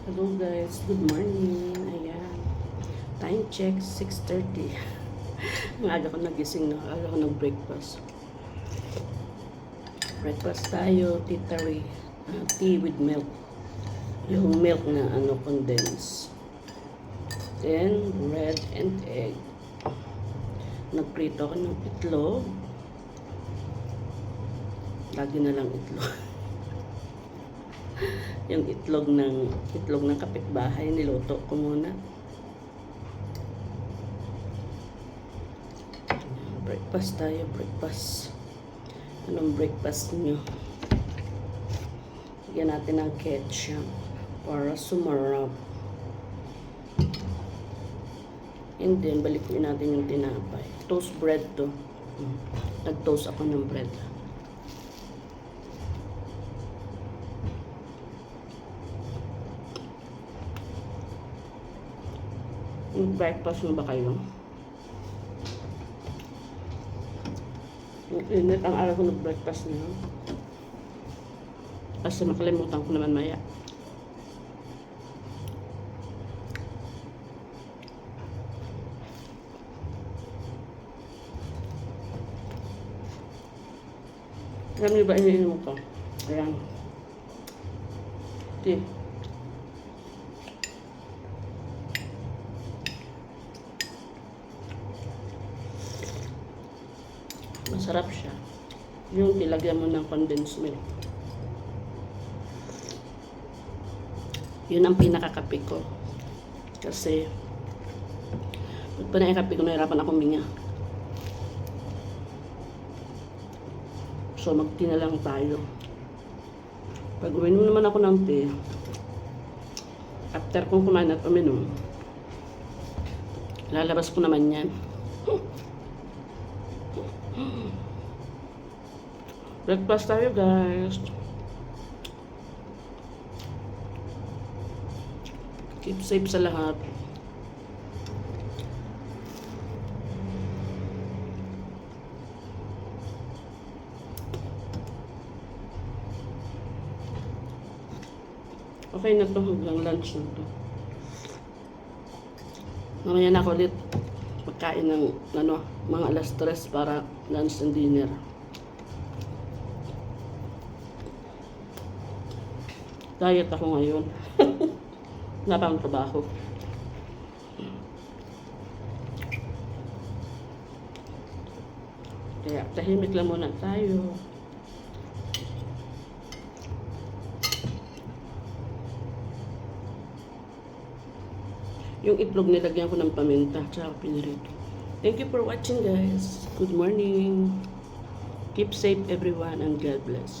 Hello guys, good morning. Ayan. Time check, 6.30. Maaga ko nagising na. Maaga ko nag-breakfast. Breakfast tayo, titari. Uh, tea with milk. Yung milk na ano, condense. Then, bread and egg. Nagprito ako ng itlog. Lagi na lang itlog. yung itlog ng itlog ng kapitbahay niluto ko muna. Breakfast tayo, breakfast. Anong breakfast nyo? Bigyan natin ng ketchup para sumarap. And then, balikin natin yung tinapay. Toast bread to. Mm. Nag-toast ako ng bread. Yung breakfast mo ba kayo? Init ang araw ko ng breakfast niyo. Kasi makalimutan ko naman maya. Alam niyo ba iniinom ko? Ayan. Tea. Masarap siya. Yung tilagyan mo ng condensed milk. Yun ang pinakakape ko. Kasi, pag pa naikape ko, nahirapan ako minga. So, mag-tea na lang tayo. Pag uminom naman ako ng tea, after kong kumain at uminom, lalabas ko naman yan. Breakfast tayo, guys. Keep safe sa lahat. Okay na to hanggang lunch na to. Mamaya na ako ulit magkain ng ano, mga alas tres para lunch and dinner. Diet ako ngayon. Akong trabaho. Kaya tahimik lang muna tayo. Yung itlog nilagyan ko ng paminta tsaka pinirito. Thank you for watching guys. Good morning. Keep safe everyone and God bless.